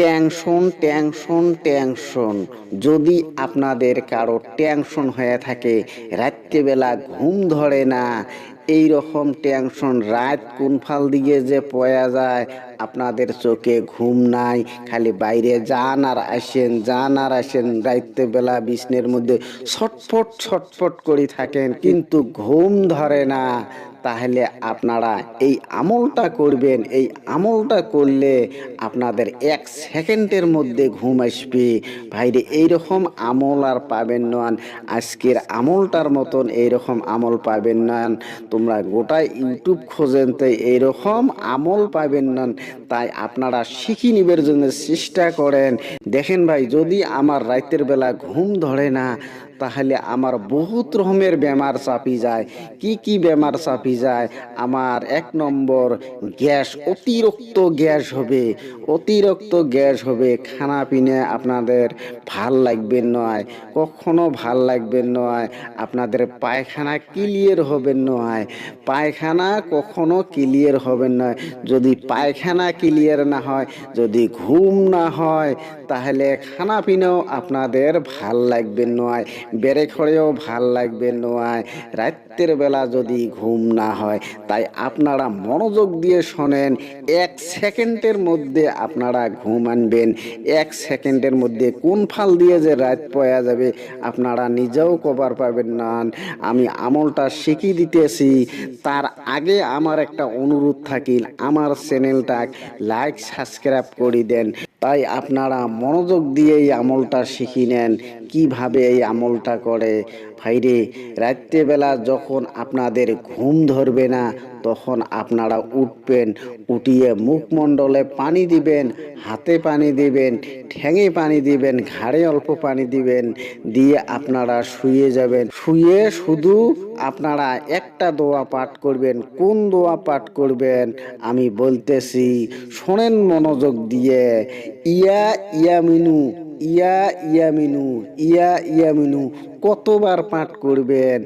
Tension tension tension. যদি আপনাদের কারও টেনশন হয়ে থাকে, রাত্রিবেলা ঘুম ধরে না এই রকম টেনশন রাত কোন ফাল দিকে যে পয়া যায়, আপনাদের চোখে ঘুম নাই, খালি বাইরে যান আর আসেন, যান আর আসেন, রাত্রেবেলা বিছনের মধ্যে ছটফট ছটফট করে থাকেন, কিন্তু ঘুম ধরে না। তাহলে আপনারা এই আমলটা করবেন। এই আমলটা করলে আপনাদের এক সেকেন্ডের মধ্যে ঘুম আসবে। ভাইরে, এইরকম আমল আর পাবেন নন আজকের আমলটার মতন এইরকম আমল পাবেন নন তোমরা গোটা ইউটিউব খোঁজেন তো এইরকম আমল পাবেন নন তাই আপনারা শিখি নিবের জন্য চেষ্টা করেন। দেখেন ভাই, যদি আমার রাতের বেলা ঘুম ধরে না তাহলে আমার বহুত রকমের বেমার চাপি যায়। কি কি বেমার চাপি যায়? আমার এক নম্বর গ্যাস, অতিরিক্ত গ্যাস হবে। অতিরিক্ত গ্যাস হবে। খানা পিনে আপনাদের ভালো লাগবে নয়, কখনো ভালো লাগবে নয়। আপনাদের পায়খানা ক্লিয়ার হবে নয়। পায়খানা কখনো ক্লিয়ার হবে নয়। যদি পায়খানা ক্লিয়ার না হয়, যদি ঘুম না হয়, তাহলে খানা পিনেও আপনাদের ভালো লাগবে নয়। বেড়ে খড়েও ভালো লাগবে নয় রাত্রের বেলা যদি ঘুম না হয়, তাই আপনারা মনোযোগ দিয়ে শোনেন। এক সেকেন্ডের মধ্যে আপনারা ঘুম আনবেন। এক সেকেন্ডের মধ্যে কোন ফাল দিয়ে যে রাত পয়া যাবে, আপনারা নিজেও কভার পাবেন না। আমি আমলটা শিখিয়ে দিতেছি। তার আগে আমার একটা অনুরোধ থাকিল। আমার চ্যানেলটা লাইক সাবস্ক্রাইব করে দেন। তাই আপনারা মনোযোগ দিয়ে এই আমলটা শিখি নেন। কীভাবে এই আমলটা করে? ভাইরে, রাত্রেবেলা যখন আপনাদের ঘুম ধরবে না তখন আপনারা উঠবেন, উঠিয়ে মুখমণ্ডলে পানি দিবেন, হাতে পানি দিবেন ঠ্যাঙে পানি দিবেন, ঘাড়ে অল্প পানি দিবেন, দিয়ে আপনারা শুয়ে যাবেন। শুয়ে শুধু আপনারা একটা দোয়া পাঠ করবেন। কোন দোয়া পাঠ করবেন? আমি বলতেছি, শোনেন মনোযোগ দিয়ে, ইয়া ইয়ামিনু ইয়া ইয়ামিনু ইয়া ইয়ামিনু কতবার পাঠ করবেন?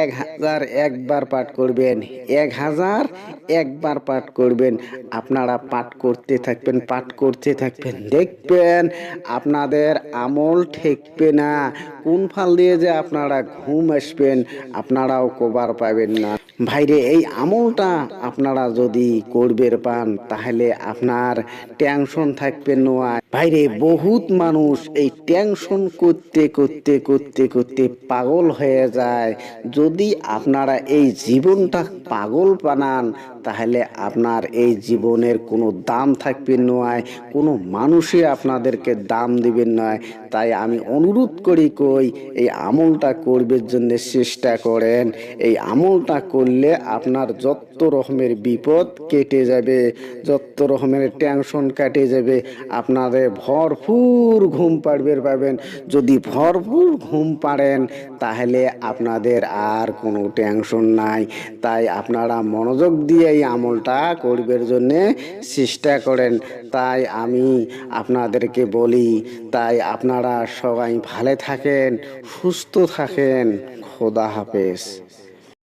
এক হাজার একবার পাঠ করবেন। এক হাজার একবার পাঠ করবেন। আপনারা পাঠ করতে থাকবেন, পাঠ করতে থাকবেন। দেখবেন আপনাদের আমল ঠেকবে না। কোন ফাল দিয়ে যে আপনারা ঘুম আসবেন, আপনারাও কবার পাবেন না। ভাইরে, এই আমলটা আপনারা যদি করবেন পান, তাহলে আপনার টেনশন থাকবে নয় ভাইরে, বহুত মানুষ এই টেনশন করতে করতে করতে করতে পাগল হয়ে যায়। যদি আপনারা এই জীবনটা পাগল বানান, তাহলে আপনার এই জীবনের কোনো দাম থাকবে নয়, কোনো মানুষই আপনাদেরকে দাম দিবেন নয়। তাই আমি অনুরোধ করি কই, এই আমলটা করবার জন্য চেষ্টা করেন। এই আমলটা করলে আপনার যত রকমের বিপদ কেটে যাবে, যত রকমের টেনশন কেটে যাবে, আপনাদের ভরপুর ঘুম পাড়বের পাবেন। যদি ভরপুর ঘুম পাড়েন তাহলে আপনাদের আর কোনো টেনশন নাই। তাই আপনারা মনোযোগ দিয়ে এই আমলটা করবের জন্যে চেষ্টা করেন। তাই আমি আপনাদেরকে বলি, তাই আপনারা সবাই ভালো থাকেন, সুস্থ থাকেন। খোদা হাফেজ।